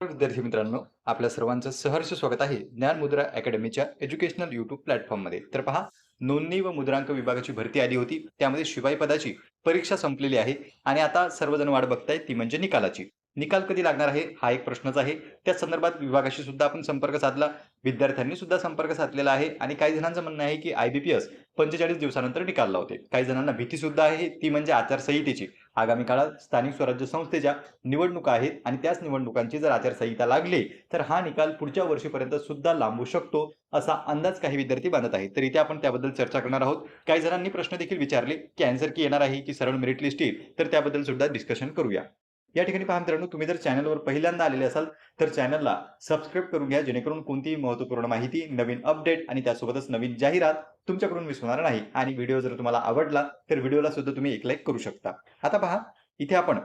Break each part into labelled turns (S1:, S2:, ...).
S1: विद्यार्थी मित्रांनो आपल्या सर्वांचं सहर्ष स्वागत आहे ज्ञान मुद्रा अकॅडमीच्या एज्युकेशनल युट्यूब प्लॅटफॉर्ममध्ये. तर पहा नोंदणी व मुद्रांक विभागाची भरती आली होती त्यामध्ये शिवाई पदाची परीक्षा संपलेली आहे आणि आता सर्वजण वाट बघताय ती म्हणजे निकालाची. निकाल कधी लागणार आहे? हा एक प्रश्नच आहे. त्या संदर्भात विभागाशी सुद्धा आपण संपर्क साधला. विद्यार्थ्यांनी सुद्धा संपर्क साधलेला आहे आणि काही जणांचं म्हणणं आहे की आय बी पी एस पंचेचाळीस दिवसानंतर निकाल लावते. काही जणांना भीती सुद्धा आहे. ती म्हणजे आचारसंहितेची. आगामी काळात स्थानिक स्वराज्य संस्थेच्या निवडणुका आहेत आणि त्याच निवडणुकांची जर आचारसंहिता लागली तर हा निकाल पुढच्या वर्षीपर्यंत सुद्धा लांबू शकतो असा अंदाज काही विद्यार्थी बांधत आहेत. तर इथे आपण त्याबद्दल चर्चा करणार आहोत. काही जणांनी प्रश्न देखील विचारले की अँसर की येणार आहे की सरळ मेरिट लिस्ट येईल तर त्याबद्दल सुद्धा डिस्कशन करूया. या ठिकाणी पहा मित्रांनो तुम्ही जर चॅनलवर पहिल्यांदा आलेले असाल तर चॅनलला सबस्क्राईब करून घ्या जेणेकरून कोणतीही महत्त्वपूर्ण माहिती नवीन अपडेट आणि त्यासोबतच नवीन जाहिरात तुमच्याकडून मिस होणार नाही. आणि व्हिडिओ जर तुम्हाला आवडला तर व्हिडिओला सुद्धा तुम्ही एक लाईक करू शकता. आता पहा इथे आपण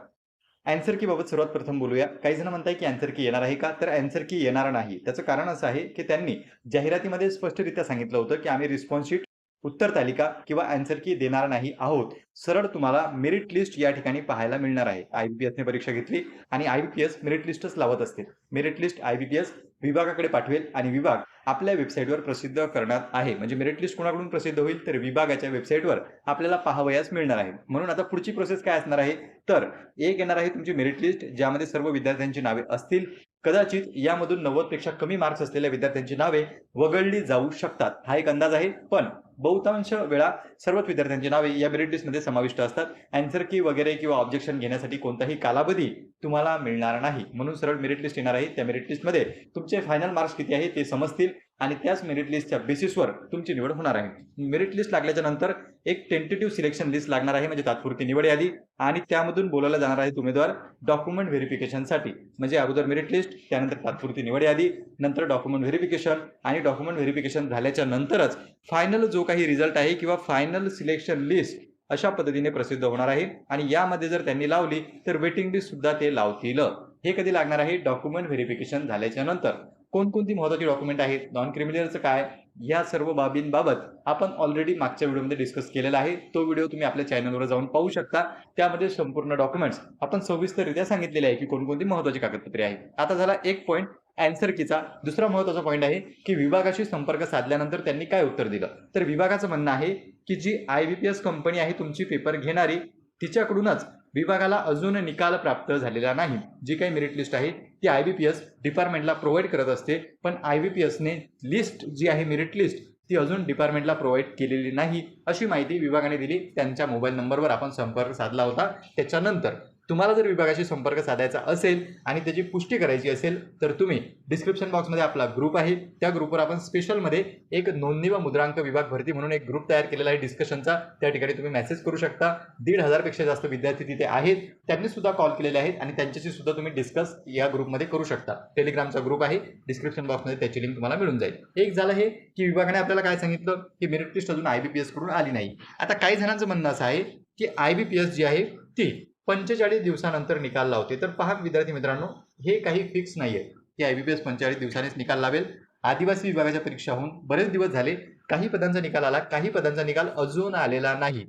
S1: अँसर की बाबत सर्वात प्रथम बोलूया. काही जण म्हणताय की अँसर की येणार आहे का? तर अँसर की येणार नाही. त्याचं कारण असं आहे की त्यांनी जाहिरातीमध्ये स्पष्टरित्या सांगितलं होतं की आम्ही रिस्पॉन्स शीट उत्तर तालिका किंवा अँसर की देणार नाही आहोत. सरळ तुम्हाला मेरिट लिस्ट या ठिकाणी पाहायला मिळणार आहे. आयबीपीएसने परीक्षा घेतली आणि आयबीपीएस मेरिट लिस्टच लावत असते मेरिट लिस्ट आयबीपीएस विभागाकडे पाठवेल आणि विभाग आपल्या वेबसाईटवर प्रसिद्ध करण्यात आहे. म्हणजे मेरिट लिस्ट कोणाकडून प्रसिद्ध होईल? तर विभागाच्या वेबसाईटवर आपल्याला पाहावयास मिळणार आहे. म्हणून आता पुढची प्रोसेस काय असणार आहे? तर एक येणार आहे तुमची मेरिट लिस्ट ज्यामध्ये सर्व विद्यार्थ्यांची नावे असतील. कदाचित यामधून नव्वदपेक्षा कमी मार्क्स असलेल्या विद्यार्थ्यांची नावे वगळली जाऊ शकतात. हा एक अंदाज आहे पण बहुतांश वेळा सर्वच विद्यार्थ्यांची नावे या मेरिट लिस्टमध्ये समाविष्ट असतात. अँसर की वगैरे किंवा ऑब्जेक्शन घेण्यासाठी कोणताही कालावधी तुम्हाला मिळणार नाही. म्हणून सरळ मेरिट लिस्ट येणार आहे. त्या मेरिट लिस्टमध्ये तुमचे फायनल मार्क्स किती आहे ते समजतील. आणि त्याच मेरिट लिस्टच्या बेसिसवर तुमची निवड होणार आहे. मेरिट लिस्ट लागल्याच्या नंतर एक टेंटेटिव्ह सिलेक्शन लिस्ट लागणार आहे म्हणजे तात्पुरती निवड यादी. आणि त्यामधून बोलायला जाणार आहेत उमेदवार डॉक्युमेंट व्हेरिफिकेशनसाठी म्हणजे अगोदर मेरिट लिस्ट त्यानंतर तात्पुरती निवड यादी नंतर डॉक्युमेंट व्हेरिफिकेशन आणि डॉक्युमेंट व्हेरिफिकेशन झाल्याच्या नंतरच फायनल जो काही रिझल्ट आहे किंवा फायनल सिलेक्शन लिस्ट अशा पद्धतीने प्रसिद्ध होणार आहे. आणि यामध्ये जर त्यांनी लावली तर वेटिंग लिस्ट सुद्धा ते लावतील. हे कधी लागणार आहे? डॉक्युमेंट व्हेरिफिकेशन झाल्याच्यानंतर. कोणकोणती महत्वाची डॉक्युमेंट आहेत नॉन क्रिमिनलचं काय या सर्व बाबींबाबत आपण ऑलरेडी मागच्या व्हिडिओमध्ये डिस्कस केलेला आहे. तो व्हिडिओ तुम्ही आपल्या चॅनलवर जाऊन पाहू शकता. त्यामध्ये संपूर्ण डॉक्युमेंट्स आपण सविस्तररित्या सांगितलेले आहे की कोणकोणती महत्वाची कागदपत्रे आहेत. आता झाला एक पॉईंट अँसर कीचा दुसरा महत्त्वाचा पॉईंट आहे की विभागाशी संपर्क साधल्यानंतर त्यांनी काय उत्तर दिलं? तर विभागाचं म्हणणं आहे की जी I B P S company आहे तुमची पेपर घेणारी तिच्याकडूनच विभागाला अजून निकाल प्राप्त झालेला नाही. जी काही मेरिट लिस्ट आहे ती आय बी पी एस डिपार्टमेंटला प्रोव्हाइड करत असते. पण आय बी पी एसने लिस्ट जी आहे मेरिट लिस्ट ती अजून डिपार्टमेंटला प्रोव्हाइड केलेली नाही. अशी माहिती विभागाने दिली. त्यांच्या मोबाईल नंबरवर आपण संपर्क साधला होता. त्याच्यानंतर तुम्हाला जर विभागाशी संपर्क साधायचा असेल आणि त्याची पुष्टी करायची असेल तर तुम्ही डिस्क्रिप्शन बॉक्समध्ये आपला ग्रुप आहे. त्या ग्रुपवर आपण स्पेशलमध्ये एक नोंदणी व मुद्रांक विभाग भरती म्हणून एक ग्रुप तयार केलेला आहे. डिस्कशनचा त्या ठिकाणी तुम्ही मेसेज करू शकता. दीड हजारपेक्षा जास्त विद्यार्थी तिथे आहेत. त्यांनी सुद्धा कॉल केलेले आहेत आणि त्यांच्याशी सुद्धा तुम्ही डिस्कस या ग्रुपमध्ये करू शकता. टेलिग्रामचा ग्रुप आहे. डिस्क्रिप्शन बॉक्समध्ये त्याची लिंक तुम्हाला मिळून जाईल. एक झालं हे की विभागाने आपल्याला काय सांगितलं? की मेरिट लिस्ट अजून आय बी पी एसकडून आली नाही. आता काही जणांचं म्हणणं असं आहे की आय बी पी एस जी आहे ती पंचेचाळीस दिवसानंतर निकाल लावते. तर पहा विद्यार्थी मित्रांनो हे काही फिक्स नाही आहे की आय बी पी एस पंचेचाळीस दिवसानेच निकाल लावेल. आदिवासी विभागाच्या परीक्षा होऊन बरेच दिवस झाले. काही पदांचा निकाल आला काही पदांचा निकाल अजून आलेला नाही.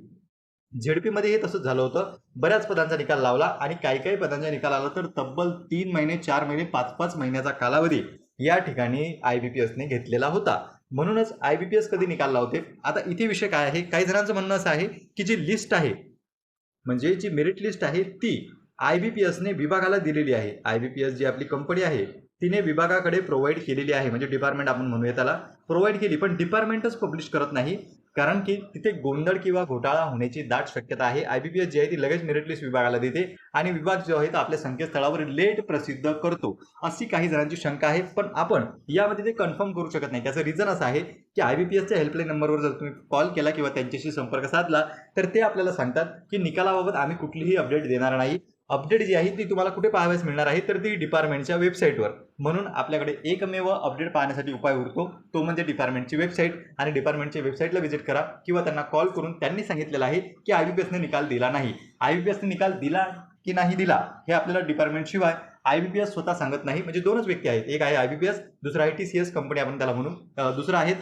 S1: झेडपीमध्ये हे तसंच झालं होतं. बऱ्याच पदांचा निकाल लावला आणि काही काही पदांचा निकाल आला तर तब्बल तीन महिने चार महिने पाच पाच महिन्याचा कालावधी या ठिकाणी आय बी पी एसने घेतलेला होता. म्हणूनच आय बी पी एस कधी निकाल लावते? आता इथे विषय काय आहे? काही जणांचं म्हणणं असं आहे की जी लिस्ट आहे म्हणजे जी मेरिट लिस्ट आहे ती आय बी पी एसने विभागाला दिलेली आहे. आय बी पी एस जी आपली कंपनी आहे तिने विभागाकडे प्रोव्हाइड केलेली आहे. म्हणजे डिपार्टमेंट आपण म्हणूया त्याला. प्रोव्हाइड केली पण डिपार्टमेंटच पब्लिश करत नाही. कारण की तिथे गोंधळ किंवा घोटाळा होण्याची दाट शक्यता आहे. आय बी पी एस जी आहे ती लगेच मेरिट लिस्ट विभागाला देते आणि विभाग जो आहे तो आपल्या संकेतस्थळावर लेट प्रसिद्ध करतो. अशी काही जणांची शंका आहे. पण आपण यामध्ये ते कन्फर्म करू शकत नाही. त्याचं रिझन असं आहे की आय बी पी एसच्या हेल्पलाईन नंबरवर जर तुम्ही कॉल केला किंवा त्यांच्याशी संपर्क साधला तर ते आपल्याला सांगतात की निकालाबाबत आम्ही कुठलीही अपडेट देणार नाही. अपडेट जी आहे ती तुम्हाला कुठे पाहाव्यास मिळणार आहे तर ती डिपार्टमेंटच्या वेबसाईटवर म्हणून आपल्याकडे एकमेव अपडेट पाहण्यासाठी उपाय उरतो तो म्हणजे डिपार्टमेंटची वेबसाईट आणि डिपार्टमेंटच्या वेबसाईटला व्हिजिट करा किंवा त्यांना कॉल करून त्यांनी सांगितलेलं आहे की आय बी पी एसने निकाल दिला नाही. आय बी पी एसने निकाल दिला की नाही दिला हे आपल्याला डिपार्टमेंटशिवाय आय बी पी एस स्वतः सांगत नाही. म्हणजे दोनच व्यक्ती आहेत. एक आहे आय बी पी एस दुसरा आहे टी सी एस कंपनी आपण त्याला म्हणून दुसरं आहे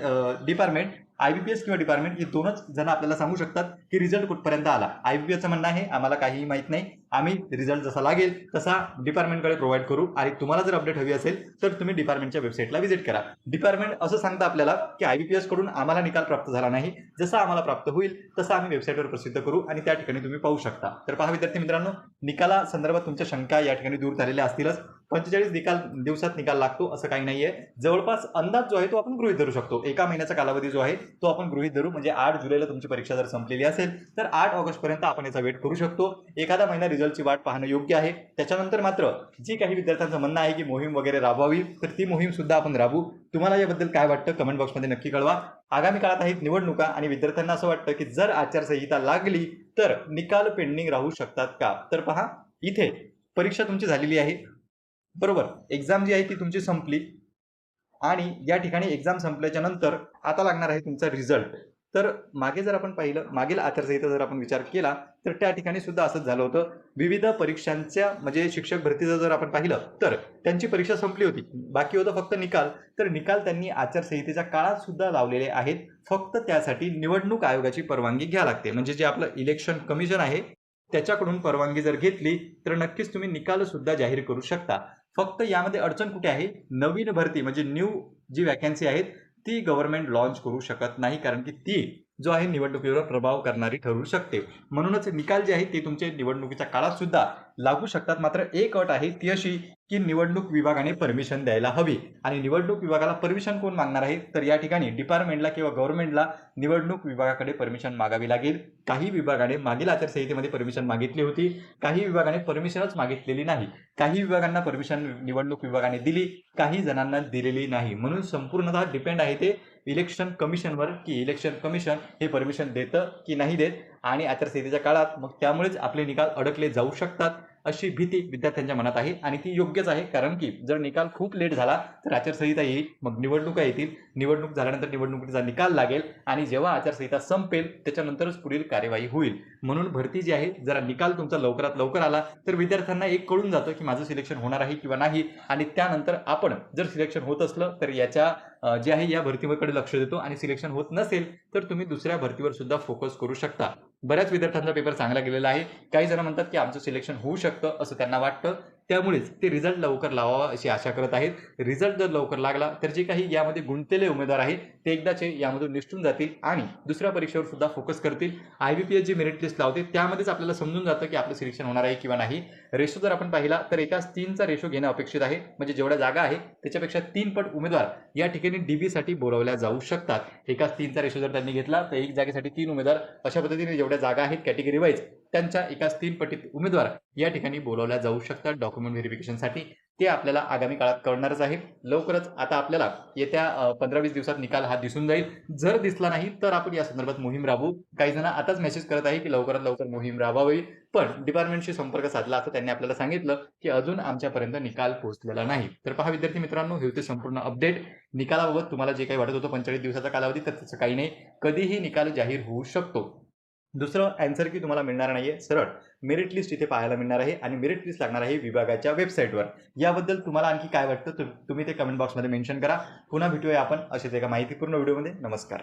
S1: department I B P S किंवा डिपार्टमेंट हे दोनच जण आपल्याला सांगू शकतात की रिझल्ट कुठपर्यंत आला. आय बी पी एसचं म्हणणं आहे आम्हाला काहीही माहीत नाही. आम्ही रिझल्ट जसा लागेल तसा डिपार्टमेंटकडे प्रोव्हाइड करू. आणि तुम्हाला जर अपडेट हवी असेल तर तुम्ही डिपार्टमेंटच्या वेबसाईटला व्हिजिट करा. डिपार्टमेंट असं सांगतं आपल्याला की आय बी पी एसकडून आम्हाला निकाल प्राप्त झाला नाही. जसा आम्हाला प्राप्त होईल तसा आम्ही वेबसाईटवर प्रसिद्ध करू आणि त्या ठिकाणी तुम्ही पाहू शकता. तर पहा विद्यार्थी मित्रांनो निकाला संदर्भात तुमच्या शंका या ठिकाणी दूर झालेल्या असतीलच. पंचेचाळीस निकाल दिवसात निकाल लागतो असं काही नाहीये. जवळपास अंदाज जो आहे तो आपण गृहीत धरू शकतो. एका महिन्याचा कालावधी जो आहे तो आपण गृहीत धरू. म्हणजे आठ जुलैला तुमची परीक्षा जर संपलेली असेल तर आठ ऑगस्टपर्यंत आपण याचा वेट करू शकतो. एखादा महिना रिझल्टची वाट पाहणं योग्य आहे. त्याच्यानंतर मात्र जी काही विद्यार्थ्यांचं म्हणणं आहे की मोहीम वगैरे राबवावी तर ती मोहीम सुद्धा आपण राबवू. तुम्हाला याबद्दल काय वाटतं? कमेंट बॉक्समध्ये नक्की कळवा. आगामी काळात आहेत निवडणुका आणि विद्यार्थ्यांना असं वाटतं की जर आचारसंहिता लागली तर निकाल पेंडिंग राहू शकतात का? तर पहा इथे परीक्षा तुमची झालेली आहे. बरोबर. एक्झाम जी आहे ती तुमची संपली. आणि या ठिकाणी एक्झाम संपल्याच्या नंतर आता लागणार आहे तुमचा रिझल्ट तर मागे जर आपण पाहिलं मागील आचारसंहिता जर आपण विचार केला तर त्या ठिकाणी सुद्धा असंच झालं होतं. विविध परीक्षांच्या म्हणजे शिक्षक भरतीचं जर आपण पाहिलं तर त्यांची परीक्षा संपली होती. बाकी होतं फक्त निकाल. तर निकाल त्यांनी आचारसंहितेच्या काळात सुद्धा लावलेले आहेत. फक्त त्यासाठी निवडणूक आयोगाची परवानगी घ्या लागते. म्हणजे जे आपलं इलेक्शन कमिशन आहे त्याच्याकडून परवानगी जर घेतली तर नक्कीच तुम्ही निकाल सुद्धा जाहीर करू शकता. फक्त यामध्ये अडचण कुठे आहे? नवीन भरती म्हणजे न्यू जी वॅकन्सी आहेत ती गव्हर्नमेंट लॉन्च करू शकत नाही कारण की ती जो आहे निवडणुकीवर प्रभाव करणारी ठरू शकते. म्हणूनच निकाल जे आहे ते तुमचे निवडणुकीच्या काळात सुद्धा लागू शकतात. मात्र एक अट आहे ती अशी की निवडणूक विभागाने परमिशन द्यायला हवी. आणि निवडणूक विभागाला परमिशन कोण मागणार आहे? तर या ठिकाणी डिपार्टमेंटला किंवा गव्हर्नमेंटला निवडणूक विभागाकडे परमिशन मागावी लागेल. काही विभागाने मागील आचारसंहितेमध्ये परमिशन मागितली होती. काही विभागाने परमिशनच मागितलेली नाही. काही विभागांना परमिशन निवडणूक विभागाने दिली. काही जणांना दिलेली नाही. म्हणून संपूर्णतः डिपेंड आहे ते इलेक्शन कमिशनवर की इलेक्शन कमिशन हे परमिशन देतं की नाही देत. आणि आचारसंहितेच्या काळात मग त्यामुळेच आपले निकाल अडकले जाऊ शकतात. अशी भीती विद्यार्थ्यांच्या मनात आहे आणि ती योग्यच आहे. कारण की जर निकाल खूप लेट झाला तर आचारसंहिता येईल मग निवडणुका येतील. निवडणूक झाल्यानंतर निवडणुकीचा निकाल लागेल आणि जेव्हा आचारसंहिता संपेल त्याच्यानंतरच पुढील कार्यवाही होईल. म्हणून भरती जी आहे जरा निकाल तुमचा लवकरात लवकर आला तर विद्यार्थ्यांना एक कळून जातं की माझं सिलेक्शन होणार आहे किंवा नाही. आणि त्यानंतर आपण जर सिलेक्शन होत असलं तर याच्या जे आहे या भरतीकडे लक्ष देतो. आणि सिलेक्शन होत नसेल तर तुम्ही दुसऱ्या भरतीवर सुद्धा फोकस करू शकता. बऱ्याच विद्यार्थ्यांचा पेपर चांगला गेलेला आहे. काही जण म्हणतात की आमचं सिलेक्शन होऊ शकतं असं त्यांना वाटतं. त्यामुळेच ते रिझल्ट लवकर लावावा अशी आशा करत आहेत. रिझल्ट जर लवकर लागला तर जे काही यामध्ये गुंतलेले उमेदवार आहेत ते एकदाचे यामधून निष्ठून जातील आणि दुसऱ्या परीक्षेवर सुद्धा फोकस करतील. आय बी पी एस जी मेरिट लिस्ट लावते त्यामध्येच आपल्याला समजून जातं की आपलं सिलेक्शन होणार आहे किंवा नाही. रेशो जर आपण पाहिला तर एकाच तीनचा रेशो घेणं अपेक्षित आहे. म्हणजे जेवढ्या जागा आहे त्याच्यापेक्षा तीन पट उमेदवार या ठिकाणी डीबीसाठी बोलावल्या जाऊ शकतात. एकाच तीनचा रेशो जर त्यांनी घेतला तर एक जागेसाठी तीन उमेदवार अशा पद्धतीने जेवढ्या जागा आहेत कॅटेगरी वाईज त्यांच्या एकाच तीन पटीत उमेदवार या ठिकाणी बोलावल्या जाऊ शकतात. डॉक्युमेंट व्हेरिफिकेशनसाठी ते आपल्याला आगामी काळात कळणारच आहे लवकरच आता आपल्याला येत्या पंधरा वीस दिवसात निकाल हा दिसून जाईल. जर दिसला नाही तर आपण या संदर्भात मोहीम राबवू. काही जण आताच मेसेज करत आहे की लवकरात लवकर मोहीम राबवावी पण डिपार्टमेंटशी संपर्क साधला असं त्यांनी आपल्याला सांगितलं की अजून आमच्यापर्यंत निकाल पोहोचलेला नाही. तर पहा विद्यार्थी मित्रांनो हे होते संपूर्ण अपडेट निकालाबाबत तुम्हाला जे काही वाटत होतं पंचेचाळीस दिवसाचा कालावधी तर तसं काही नाही. कधीही निकाल जाहीर होऊ शकतो. दुसरं अँसर की तुम्हाला मिळणार नाहीये सरळ. मेरिट लिस्ट इथे पाहायला मिळणार आहे आणि मेरिट लिस्ट लागणार आहे विभागाच्या वेबसाईटवर याबद्दल तुम्हाला आणखी काय वाटतं तुम्ही ते कमेंट बॉक्समध्ये मेन्शन करा. पुन्हा भेटूया आपण असेच एका माहितीपूर्ण व्हिडिओमध्ये नमस्कार.